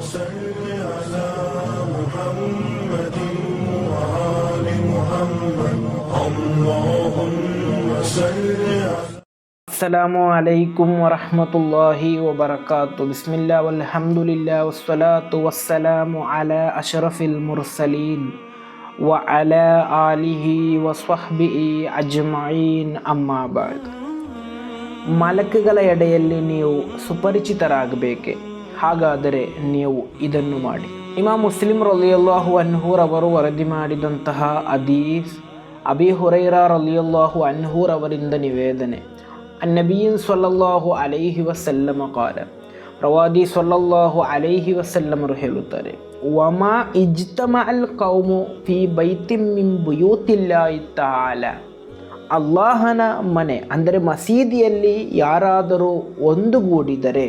على محمد محمد اللهم صل السلام عليكم ورحمة الله وبركاته. بسم الله والحمد لله والصلاة والسلام على أشرف المرسلين وعلى آله وصحبه أجمعين. أما بعد ಮಲಕುಗಳ ಎಡೆಯಲ್ಲಿ تراغ بيكي ಹಾಗಾದರೆ ನೀವು ಇದನ್ನು ಮಾಡಿ. ಇಮಾ ಮುಸ್ಲಿಂ ರಲಿಯಲ್ಲಾಹು ಅನ್ಹೂರವರು ವರದಿ ಮಾಡಿದಂತಹ ಅದೀಸ್ ಅಬಿ ಹುರೈರಾ ರಲಿಯಲ್ಲಾಹು ಅನ್ಹೂರವರಿಂದ ನಿವೇದನೆ. ಅನ್ನಬೀನ್ ಸೊಲ್ಲಲ್ಲಾಹು ಅಲೈಹಿ ವಸಲ್ಲಮ ಕಾಲ. ಪ್ರವಾದಿ ಸೊಲ್ಲಲ್ಲಾಹು ಅಲೈಹಿ ವಸಲ್ಲಮರು ಹೇಳುತ್ತಾರೆ, ವಮಾ ಇಜ್ತಮ ಅಲ್ ಕೌಮು ಫಿ ಬೈತಿಂ ಮಿಂ ಬುಯೂತಿಲ್ಲಾಹಿ ತಾಲ. ಅಲ್ಲಾಹನ ಮನೆ, ಅಂದರೆ ಮಸೀದಿಯಲ್ಲಿ ಯಾರಾದರೂ ಒಂದುಗೂಡಿದರೆ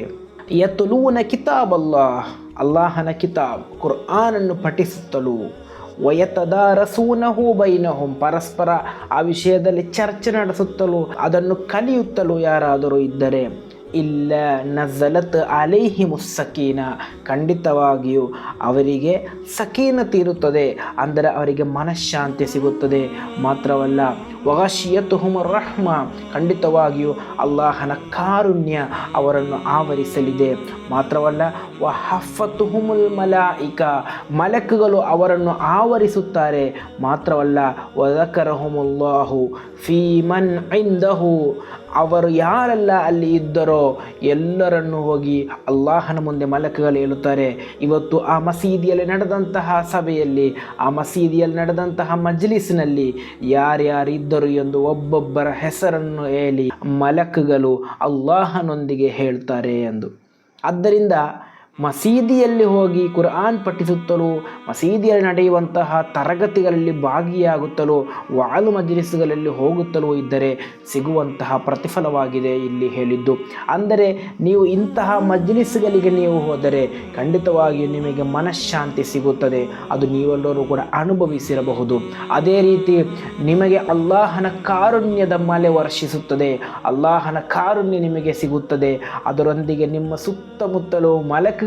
ಯತುಲೂನ ಕಿತಾಬ್ ಅಲ್ಲಾಹ್ ಅಲ್ಲಾಹನ ಕಿತಾಬ್ ಕುರ್ಆನನ್ನು ಪಠಿಸುತ್ತಲೂ ವಯತದ ರಸೂನಹು ಬೈನಹುಂ ಪರಸ್ಪರ ಆ ವಿಷಯದಲ್ಲಿ ಚರ್ಚೆ ನಡೆಸುತ್ತಲೂ ಅದನ್ನು ಕಲಿಯುತ್ತಲೂ ಯಾರಾದರೂ ಇದ್ದರೆ ಇಲ್ಲ ನಜಲತ್ ಅಲೈಹಿ ಮುಸ್ಸಕೀನ ಖಂಡಿತವಾಗಿಯೂ ಅವರಿಗೆ ಸಕೀನ ತೀರುತ್ತದೆ ಅಂದರೆ ಅವರಿಗೆ ಮನಃಶಾಂತಿ ಸಿಗುತ್ತದೆ ಮಾತ್ರವಲ್ಲ ವಗಶಿಯತುಹುಮ ರಹ್ಮ. ಖಂಡಿತವಾಗಿಯೂ ಅಲ್ಲಾಹನ ಕಾರುಣ್ಯ ಅವರನ್ನು ಆವರಿಸಲಿದೆ. ಮಾತ್ರವಲ್ಲ ವ ಹಫತುಹುಮುಲ್ ಮಲಾಯಿಕ. ಮಲಕ್ಗಳು ಅವರನ್ನು ಆವರಿಸುತ್ತಾರೆ. ಮಾತ್ರವಲ್ಲ, ವದಕರಹುಮುಲ್ಲಾಹು ಫೀಮನ್ ಐಂದಹು ಅವರು ಯಾರೆಲ್ಲ ಅಲ್ಲಿ ಇದ್ದರೋ ಎಲ್ಲರನ್ನು ಹೋಗಿ ಅಲ್ಲಾಹನ ಮುಂದೆ ಮಲಕುಗಳು ಹೇಳುತ್ತಾರೆ. ಇವತ್ತು ಆ ಮಸೀದಿಯಲ್ಲಿ ನಡೆದಂತಹ ಸಭೆಯಲ್ಲಿ, ಆ ಮಸೀದಿಯಲ್ಲಿ ನಡೆದಂತಹ ಮಜ್ಲಿಸ್ನಲ್ಲಿ ಯಾರ್ಯಾರಿದ್ದರು ಎಂದು ಒಬ್ಬೊಬ್ಬರ ಹೆಸರನ್ನು ಹೇಳಿ ಮಲಕ್ಗಳು ಅಲ್ಲಾಹನೊಂದಿಗೆ ಹೇಳ್ತಾರೆ ಎಂದು. ಆದ್ದರಿಂದ ಮಸೀದಿಯಲ್ಲಿ ಹೋಗಿ ಕುರ್ಆನ್ ಪಠಿಸುತ್ತಲೂ, ಮಸೀದಿಯಲ್ಲಿ ನಡೆಯುವಂತಹ ತರಗತಿಗಳಲ್ಲಿ ಭಾಗಿಯಾಗುತ್ತಲೋ, ವಾಲು ಮಜಲಿಸ್ಗಳಲ್ಲಿ ಹೋಗುತ್ತಲೋ ಇದ್ದರೆ ಸಿಗುವಂತಹ ಪ್ರತಿಫಲವಾಗಿದೆ ಇಲ್ಲಿ ಹೇಳಿದ್ದು. ಅಂದರೆ ನೀವು ಇಂತಹ ಮಜ್ಲಿಸ್ಗಳಿಗೆ ನೀವು ಹೋದರೆ ಖಂಡಿತವಾಗಿಯೂ ನಿಮಗೆ ಮನಃಶಾಂತಿ ಸಿಗುತ್ತದೆ. ಅದು ನೀವೆಲ್ಲರೂ ಕೂಡ ಅನುಭವಿಸಿರಬಹುದು. ಅದೇ ರೀತಿ ನಿಮಗೆ ಅಲ್ಲಾಹನ ಕಾರುಣ್ಯದ ಮಲೆ ವರ್ಷಿಸುತ್ತದೆ. ಅಲ್ಲಾಹನ ಕಾರುಣ್ಯ ನಿಮಗೆ ಸಿಗುತ್ತದೆ. ಅದರೊಂದಿಗೆ ನಿಮ್ಮ ಸುತ್ತಮುತ್ತಲೂ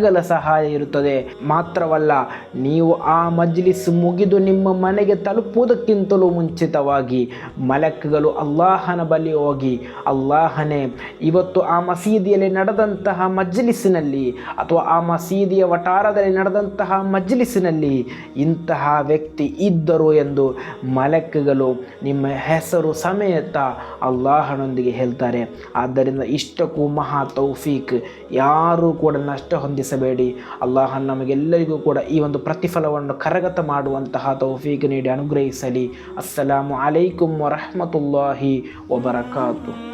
ಮಲಕುಗಳ ಸಹಾಯ ಇರುತ್ತದೆ. ಮಾತ್ರವಲ್ಲ, ನೀವು ಆ ಮಜ್ಲಿಸ್ ಮುಗಿದು ನಿಮ್ಮ ಮನೆಗೆ ತಲುಪುವುದಕ್ಕಿಂತಲೂ ಮುಂಚಿತವಾಗಿ ಮಲಕ್ಗಳು ಅಲ್ಲಾಹನ ಬಳಿ ಹೋಗಿ, ಅಲ್ಲಾಹನೇ, ಇವತ್ತು ಆ ಮಸೀದಿಯಲ್ಲಿ ನಡೆದಂತಹ ಮಜ್ಲಿಸ್ನಲ್ಲಿ ಅಥವಾ ಆ ಮಸೀದಿಯ ವಟಾರದಲ್ಲಿ ನಡೆದಂತಹ ಮಜ್ಲಿಸ್ನಲ್ಲಿ ಇಂತಹ ವ್ಯಕ್ತಿ ಇದ್ದರು ಎಂದು ಮಲಕ್ಗಳು ನಿಮ್ಮ ಹೆಸರು ಸಮೇತ ಅಲ್ಲಾಹನೊಂದಿಗೆ ಹೇಳ್ತಾರೆ. ಆದ್ದರಿಂದ ಇಷ್ಟಕ್ಕೂ ಮಹಾ ತೌಫೀಕ್, ಯಾರೂ ಕೂಡ ನಷ್ಟ ಹೊಂದಿಸಬೇಡಿ ಅಲ್ಲಾಹನ್ ನಮಗೆಲ್ಲರಿಗೂ ಕೂಡ ಈ ಒಂದು ಪ್ರತಿಫಲವನ್ನು ಕರಗತ ಮಾಡುವಂತಹ ತೌಫೀಕ್ ನೀಡಿ, ಅನುಗ್ರಹಿಸಲಿ. ಅಸ್ಸಲಾಮು ಅಲೈಕುಮ್ ವರಹಮತುಲ್ಲಾಹಿ ವಬರಕಾತು.